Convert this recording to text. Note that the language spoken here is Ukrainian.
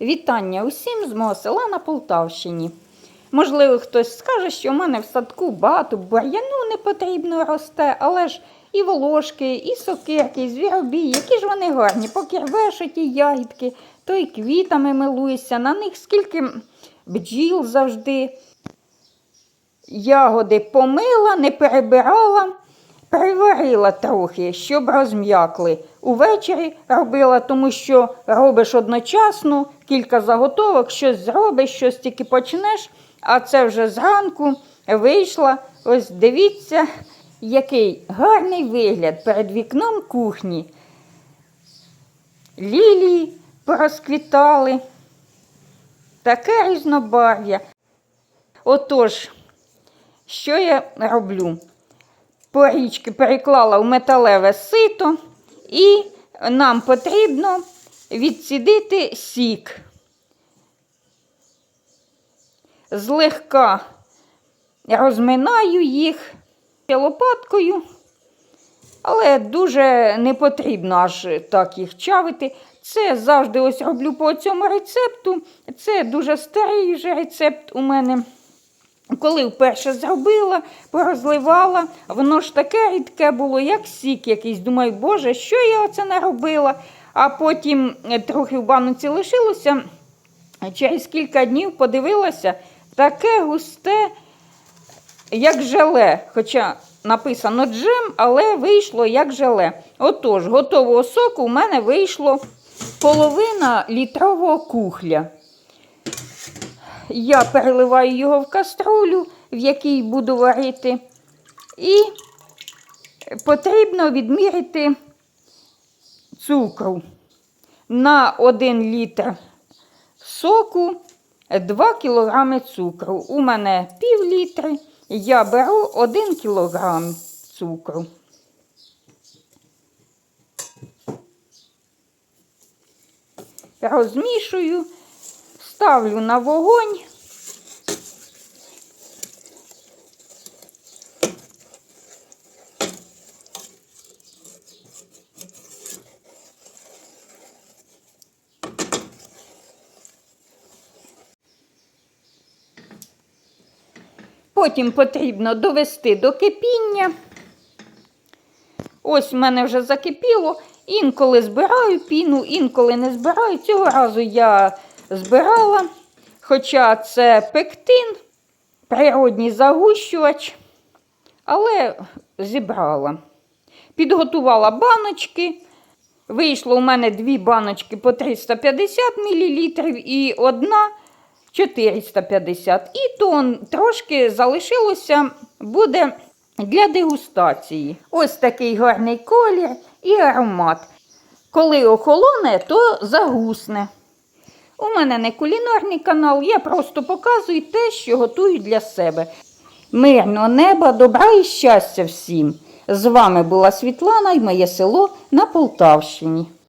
Вітання усім з мого села на Полтавщині. Можливо, хтось скаже, що в мене в садку багато бур'яну не потрібно росте, але ж і волошки, і сокирки, і звіробій, які ж вони гарні, поки рвеш ті ягідки, то і квітами милуєшся, на них скільки бджіл завжди. Ягоди помила, не перебирала, приварила трохи, щоб розм'якли. Увечері робила, тому що робиш одночасно, кілька заготовок, щось зробиш, щось тільки почнеш, а це вже зранку вийшла. Ось дивіться, який гарний вигляд перед вікном кухні. Лілії порозквітали. Таке різнобарв'я. Отож, що я роблю? Порічки переклала в металеве сито, і нам потрібно відсідити сік. Злегка розминаю їх лопаткою, але дуже не потрібно аж так їх чавити. Це завжди ось роблю по цьому рецепту. Це дуже старий вже рецепт у мене. Коли вперше зробила, порозливала, воно ж таке рідке було, як сік якийсь. Думаю, боже, що я оце наробила? А потім е, трохи в бануці лишилося. Через кілька днів подивилася, таке густе, як желе. Хоча написано джем, але вийшло як желе. Отож, готового соку у мене вийшло половина літрового кухля. Я переливаю його в каструлю, в якій буду варити, і потрібно відміряти цукру. На 1 літр соку 2 кг цукру. У мене пів літри, я беру 1 кг цукру. Розмішую, ставлю на вогонь. Потім потрібно довести до кипіння. Ось в мене вже закипіло. Інколи збираю піну, інколи не збираю. Цього разу я збирала, хоча це пектин, природній загущувач, але зібрала. Підготувала баночки. Вийшло у мене дві баночки по 350 мл і одна 450 І то трошки залишилося буде для дегустації. Ось такий гарний колір і аромат. Коли охолоне, то загусне. У мене не кулінарний канал, я просто показую те, що готую для себе. Мирного неба, добра і щастя всім! З вами була Світлана і моє село на Полтавщині.